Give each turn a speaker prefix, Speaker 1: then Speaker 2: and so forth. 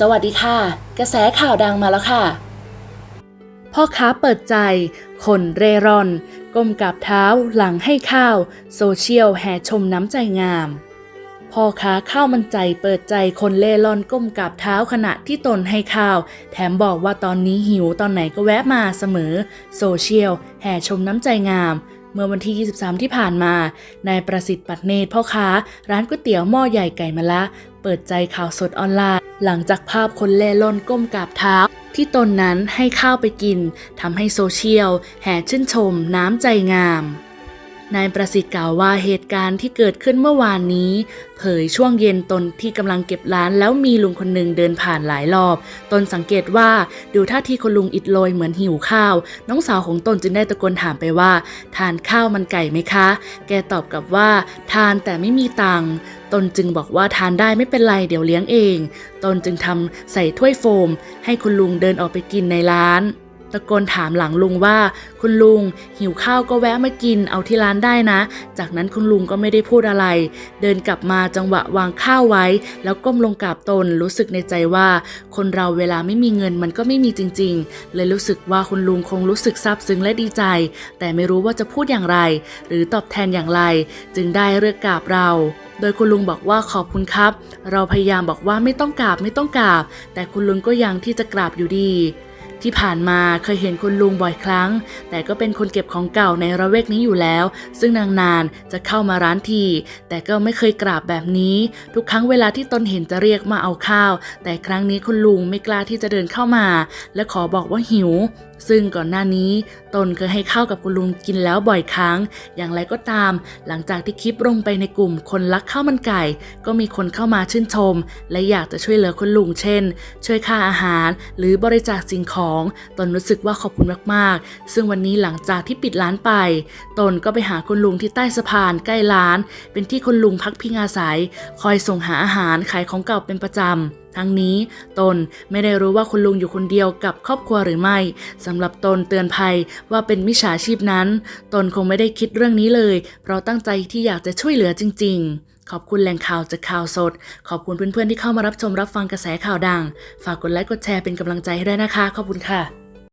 Speaker 1: สวัสดีค่ะ กระแสข่าวดังมาแล้วค่ะ พ่อค้าเปิดใจ คนเร่ร่อน ก้มกับเท้าหลังให้ข้าว โซเชียลแห่ชมน้ำใจงาม พ่อค้าข้าวมันใจเปิดใจคนเล่ร่อนก้มกับเท้าขณะที่ตนให้ข้าว แถมบอกว่าตอนนี้หิวตอนไหนก็แวะมาเสมอ โซเชียลแห่ชมน้ำใจงามเมื่อวันที่ 23 ที่ผ่านมา นายประสิทธิ์ปัตเนตพ่อค้า ร้านก๋วยเตี๋ยวหม้อใหญ่ไก่มะละ เปิดใจข่าวสดออนไลน์ หลังจากภาพคนเล่ร่อนก้มกราบเท้าที่ตนนั้นให้ข้าวไปกินทำให้โซเชียลแห่ชื่นชมน้ำใจงาม นายประสิทธิ์กล่าวว่าเหตุการณ์ที่เกิดขึ้นเมื่อวานนี้ เผยช่วงเย็นตนที่กำลังเก็บร้านแล้วมีลุงคนหนึ่งเดินผ่านหลายรอบ ตนสังเกตว่าดูท่าทีคนลุงอิดโรยเหมือนหิวข้าว น้องสาวของตนจึงได้ตะโกนถามไปว่า ทานข้าวมันไก่ไหมคะ แกตอบกลับว่า ทานแต่ไม่มีตังค์ ตนจึงบอกว่าทานได้ไม่เป็นไรเดี๋ยวเลี้ยงเอง ตนจึงทำใส่ถ้วยโฟม ให้คุณลุงเดินออกไปกินในร้าน ตะโกนถามหลังลุงว่า คุณลุง หิวข้าวก็แวะมากินเอาที่ร้านได้นะ จากนั้นคุณลุงก็ไม่ได้พูดอะไร เดินกลับมาจังหวะวางข้าวไว้ แล้วก้มลงกราบตนรู้สึกในใจว่า คนเราเวลาไม่มีเงินมันก็ไม่มีจริง ๆ เลยรู้สึกว่าคุณลุงคงรู้สึกซาบซึ้งและดีใจ แต่ไม่รู้ว่าจะพูดอย่างไร หรือตอบแทนอย่างไร จึงได้เลือกกราบเราโดยคุณลุงบอกว่าขอบคุณครับ เราพยายามบอกว่าไม่ต้องกราบไม่ต้องกราบ แต่คุณลุงก็ยังที่จะกราบอยู่ดี ที่ผ่านมาเคยเห็นคุณลุงบ่อยครั้ง แต่ก็เป็นคนเก็บของเก่าในระเวกนี้อยู่แล้ว ซึ่งนานๆจะเข้ามาร้านที แต่ก็ไม่เคยกราบแบบนี้ ทุกครั้งเวลาที่ตนเห็นจะเรียกมาเอาข้าว แต่ครั้งนี้คุณลุงไม่กล้าที่จะเดินเข้ามา และขอบอกว่าหิวซึ่งก่อนหน้านี้ตนเคยให้ข้าวกับคุณลุงกินแล้วบ่อยครั้ง อย่างไรก็ตาม หลังจากที่คลิปลงไปในกลุ่มคนรักข้าวมันไก่ ก็มีคนเข้ามาชื่นชม และอยากจะช่วยเหลือคุณลุงเช่น ช่วยค่าอาหาร หรือบริจาคสิ่งของ ตนรู้สึกว่าขอบคุณมากๆ ซึ่งวันนี้หลังจากที่ปิดร้านไป ตนก็ไปหาคุณลุงที่ใต้สะพานใกล้ร้าน เป็นที่คุณลุงพักพิงอาศัย คอยส่งหาอาหารขายของเก่าเป็นประจำ ทั้งนี้ตนไม่ได้รู้ว่าคุณลุงอยู่คนเดียวกับครอบครัวหรือไม่สำหรับตนเตือนภัยว่าเป็นมิจฉาชีพนั้น ตนคงไม่ได้คิดเรื่องนี้เลย เพราะตั้งใจที่อยากจะช่วยเหลือจริง ๆขอบคุณแหล่งข่าวจากข่าวสด ขอบคุณเพื่อนๆที่เข้ามารับชมรับฟังกระแสข่าวดัง ฝากกดไลค์กดแชร์เป็นกำลังใจให้ด้วยนะคะ ขอบคุณค่ะ